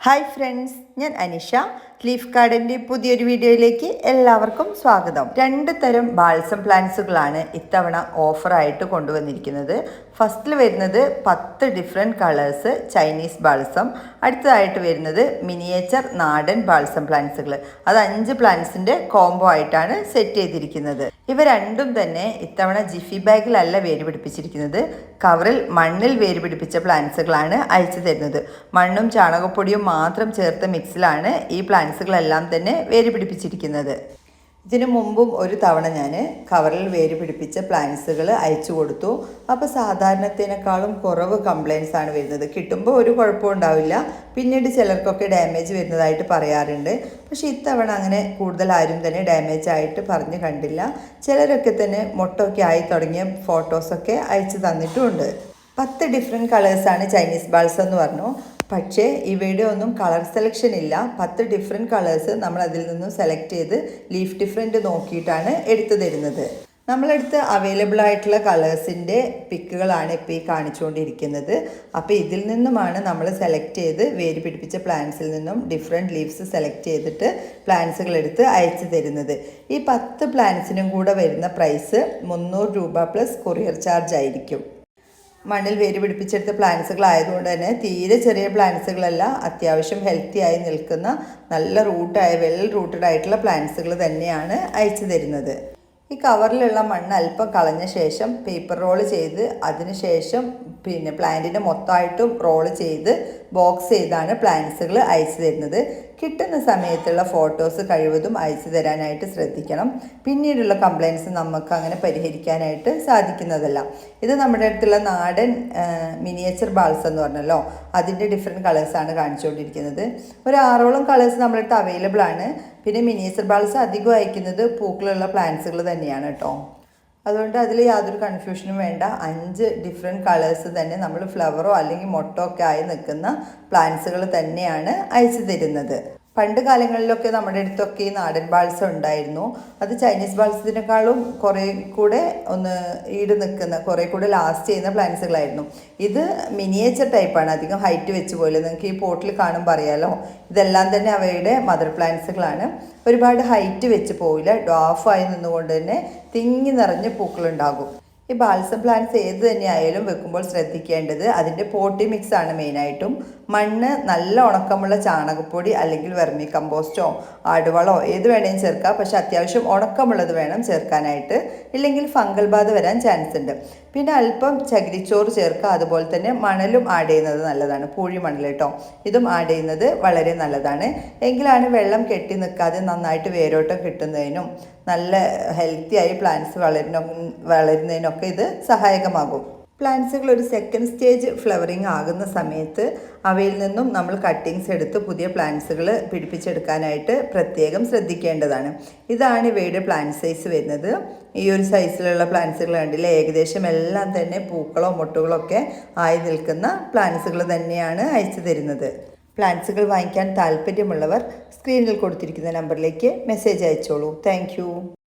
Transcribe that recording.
Hi friends ഞാൻ Anisha leaf ഗാർഡന്റെ പുതിയൊരു വീഡിയോയിലേക്ക് എല്ലാവർക്കും സ്വാഗതം. രണ്ട് തരം ബാൾസം പ്ലാന്റ്സുകളാണ് ഇത്തവണ ഓഫറായിട്ട് കൊണ്ടുവന്നിരിക്കുന്നത്. ഫസ്റ്റിൽ വരുന്നത് പത്ത് ഡിഫറെന്റ് കളേഴ്സ് ചൈനീസ് ബാൾസം അടുത്തതായിട്ട് വരുന്നത് മിനിയേച്ചർ നാടൻ ബാൾസം പ്ലാന്റ്സുകൾ അത് അഞ്ച് പ്ലാന്റ്സിന്റെ കോംബോ ആയിട്ടാണ് സെറ്റ് ചെയ്തിരിക്കുന്നത്. ഇവ രണ്ടും തന്നെ ഇത്തവണ ജിഫി ബാഗിലല്ല വേര് പിടിപ്പിച്ചിരിക്കുന്നത്. കവറിൽ മണ്ണിൽ വേര് പിടിപ്പിച്ച പ്ലാന്റ്സുകളാണ് അയച്ചു തരുന്നത്. മണ്ണും ചാണകപ്പൊടിയും മാത്രം ചേർത്ത മിക്സിലാണ് ഈ പ്ലാന്റ്സുകളെല്ലാം തന്നെ വേര് പിടിപ്പിച്ചിരിക്കുന്നത്. ഇതിനു മുമ്പും ഒരു തവണ ഞാൻ കവറിൽ വേര് പിടിപ്പിച്ച പ്ലാന്റ്സുകൾ അയച്ചു കൊടുത്തു. അപ്പോൾ സാധാരണത്തിനേക്കാളും കുറവ് കംപ്ലയിൻസ് ആണ് വരുന്നത്. കിട്ടുമ്പോൾ ഒരു കുഴപ്പവും ഉണ്ടാവില്ല. പിന്നീട് ചിലർക്കൊക്കെ ഡാമേജ് വരുന്നതായിട്ട് പറയാറുണ്ട്. പക്ഷേ ഇത്തവണ അങ്ങനെ കൂടുതൽ ആരും തന്നെ ഡാമേജ് ആയിട്ട് പറഞ്ഞു കണ്ടില്ല. ചിലരൊക്കെ തന്നെ മുട്ടൊക്കെ ആയി തുടങ്ങിയ ഫോട്ടോസൊക്കെ അയച്ചു തന്നിട്ടുമുണ്ട്. പത്ത് ഡിഫറെന്റ് കളേഴ്സാണ് ചൈനീസ് ബാൾസ് എന്ന് പറഞ്ഞു. പക്ഷേ ഇവയുടെ ഒന്നും കളർ സെലക്ഷൻ ഇല്ല. പത്ത് ഡിഫറെന്റ് കളേഴ്സ് നമ്മൾ അതിൽ നിന്നും സെലക്ട് ചെയ്ത് ലീഫ് ഡിഫറെന്റ് നോക്കിയിട്ടാണ് എടുത്തു തരുന്നത്. നമ്മളടുത്ത് അവൈലബിൾ ആയിട്ടുള്ള കളേഴ്സിന്റെ പിക്കുകളാണ് ഇപ്പോൾ ഈ കാണിച്ചുകൊണ്ടിരിക്കുന്നത്. അപ്പോൾ ഇതിൽ നിന്നുമാണ് നമ്മൾ സെലക്ട് ചെയ്ത് വേര് പിടിപ്പിച്ച പ്ലാന്റ്സിൽ നിന്നും ഡിഫറെന്റ് ലീവ്സ് സെലക്ട് ചെയ്തിട്ട് പ്ലാന്റ്സുകൾ എടുത്ത് അയച്ചു തരുന്നത്. ഈ പത്ത് പ്ലാന്റ്സിനും കൂടെ വരുന്ന പ്രൈസ് മുന്നൂറ് രൂപ പ്ലസ് കൊറിയർ ചാർജ് ആയിരിക്കും. മണ്ണിൽ വേര് പിടിപ്പിച്ചെടുത്ത പ്ലാന്റ്സുകൾ ആയതുകൊണ്ട് തന്നെ തീരെ ചെറിയ പ്ലാന്റ്സുകളല്ല അത്യാവശ്യം ഹെൽത്തി ആയി നിൽക്കുന്ന നല്ല റൂട്ടായ വെൽ റൂട്ടഡ് ആയിട്ടുള്ള പ്ലാന്റ്സുകൾ തന്നെയാണ് അയച്ചു തരുന്നത്. ഈ കവറിലുള്ള മണ്ണ് അല്പം കളഞ്ഞ ശേഷം പേപ്പർ റോൾ ചെയ്ത് അതിന് ശേഷം പിന്നെ പ്ലാന്റിനെ മൊത്തമായിട്ടും റോൾ ചെയ്ത് ബോക്സ് ചെയ്താണ് പ്ലാന്റ്സുകൾ അയച്ചു തരുന്നത്. കിട്ടുന്ന സമയത്തുള്ള ഫോട്ടോസ് കഴിവതും അയച്ചു തരാനായിട്ട് ശ്രദ്ധിക്കണം. പിന്നീടുള്ള കംപ്ലയിൻസ് നമുക്ക് അങ്ങനെ പരിഹരിക്കാനായിട്ട് സാധിക്കുന്നതല്ല. ഇത് നമ്മുടെ അടുത്തുള്ള നാടൻ മിനിയേച്ചർ ബാൾസ് എന്ന് പറഞ്ഞല്ലോ അതിന്റെ ഡിഫറെന്റ് കളേഴ്സാണ് കാണിച്ചുകൊണ്ടിരിക്കുന്നത്. ഒരു ആറോളം കളേഴ്സ് നമ്മുടെ അടുത്ത് അവൈലബിൾ ആണ്. പിന്നെ മിനിയേച്ചർ ബാൾസ് അധികം അയക്കുന്നത് പൂക്കളുള്ള പ്ലാന്റ്സുകൾ തന്നെയാണ് കേട്ടോ അതുകൊണ്ട് അതിൽ യാതൊരു കൺഫ്യൂഷനും വേണ്ട. അഞ്ച് ഡിഫറെന്റ് കളേഴ്സ് തന്നെ നമ്മൾ ഫ്ലവറോ അല്ലെങ്കിൽ മൊട്ടോ ഒക്കെ ആയി നിൽക്കുന്ന പ്ലാന്റ്സുകൾ തന്നെയാണ് അയച്ചു തരുന്നത്. പണ്ട് കാലങ്ങളിലൊക്കെ നമ്മുടെ അടുത്തൊക്കെ ഈ നാടൻ ബാൾസ് ഉണ്ടായിരുന്നു. അത് ചൈനീസ് ബാൾസത്തിനേക്കാളും കുറേ കൂടെ ഒന്ന് ഈട് നിൽക്കുന്ന കുറേ കൂടെ ലാസ്റ്റ് ചെയ്യുന്ന പ്ലാന്റ്സുകളായിരുന്നു ഇത് മിനിയേച്ചർ ടൈപ്പാണ് അധികം ഹൈറ്റ് വെച്ച് പോലെ നിങ്ങൾക്ക് ഈ പോട്ടിൽ കാണുമ്പോൾ അറിയാലോ ഇതെല്ലാം തന്നെ അവയുടെ മദർ പ്ലാന്റ്സുകളാണ് ഒരുപാട് ഹൈറ്റ് വെച്ച് പോവില്ല. ഡോഫായി നിന്നുകൊണ്ട് തന്നെ തിങ്ങി നിറഞ്ഞ് പൂക്കളുണ്ടാകും. ഈ ബാൽസം പ്ലാന്റ്സ് ഏത് തന്നെ ആയാലും വെക്കുമ്പോൾ ശ്രദ്ധിക്കേണ്ടത് അതിന്റെ പോട്ടി മിക്സ് ആണ് മെയിനായിട്ടും മണ്ണ് നല്ല ഉണക്കമുള്ള ചാണകപ്പൊടി അല്ലെങ്കിൽ വെർമി കമ്പോസ്റ്റോ ആടുവളോ ഏത് വേണേലും ചേർക്കാം. പക്ഷേ അത്യാവശ്യം ഉണക്കമുള്ളത് വേണം ചേർക്കാനായിട്ട്. ഇല്ലെങ്കിൽ ഫംഗൽ ബാധ വരാൻ ചാൻസ് ഉണ്ട്. പിന്നെ അല്പം ചകിരിച്ചോറ് ചേർക്കുക. അതുപോലെ തന്നെ മണലും ആഡ് ചെയ്യുന്നത് നല്ലതാണ്. പൂഴി മണൽ കേട്ടോ. ഇതും ആഡ് ചെയ്യുന്നത് വളരെ നല്ലതാണ്. എങ്കിലാണ് വെള്ളം കെട്ടി നിൽക്കാതെ നന്നായിട്ട് വേരോട്ടം കിട്ടുന്നതിനും നല്ല ഹെൽത്തി ആയി പ്ലാന്റ്സ് വളരുന്ന വളരുന്നതിനൊക്കെ ഇത് സഹായകമാകും. പ്ലാന്റ്സുകൾ ഒരു സെക്കൻഡ് സ്റ്റേജ് ഫ്ലവറിങ് ആകുന്ന സമയത്ത് അവയിൽ നിന്നും നമ്മൾ കട്ടിങ്സ് എടുത്ത് പുതിയ പ്ലാന്റ്സുകൾ പിടിപ്പിച്ചെടുക്കാനായിട്ട് പ്രത്യേകം ശ്രദ്ധിക്കേണ്ടതാണ്. ഇതാണ് ഇവയുടെ പ്ലാന്റ് സൈസ് വരുന്നത്. ഈ ഒരു സൈസിലുള്ള പ്ലാന്റ്സുകൾ കണ്ടില്ലേ? ഏകദേശം എല്ലാം തന്നെ പൂക്കളോ മുട്ടുകളോ ഒക്കെ ആയി നിൽക്കുന്ന പ്ലാന്റ്സുകൾ തന്നെയാണ് അയച്ചു തരുന്നത്. പ്ലാന്റ്സുകൾ വാങ്ങിക്കാൻ താല്പര്യമുള്ളവർ സ്ക്രീനിൽ കൊടുത്തിരിക്കുന്ന നമ്പറിലേക്ക് മെസ്സേജ് അയച്ചോളൂ. താങ്ക്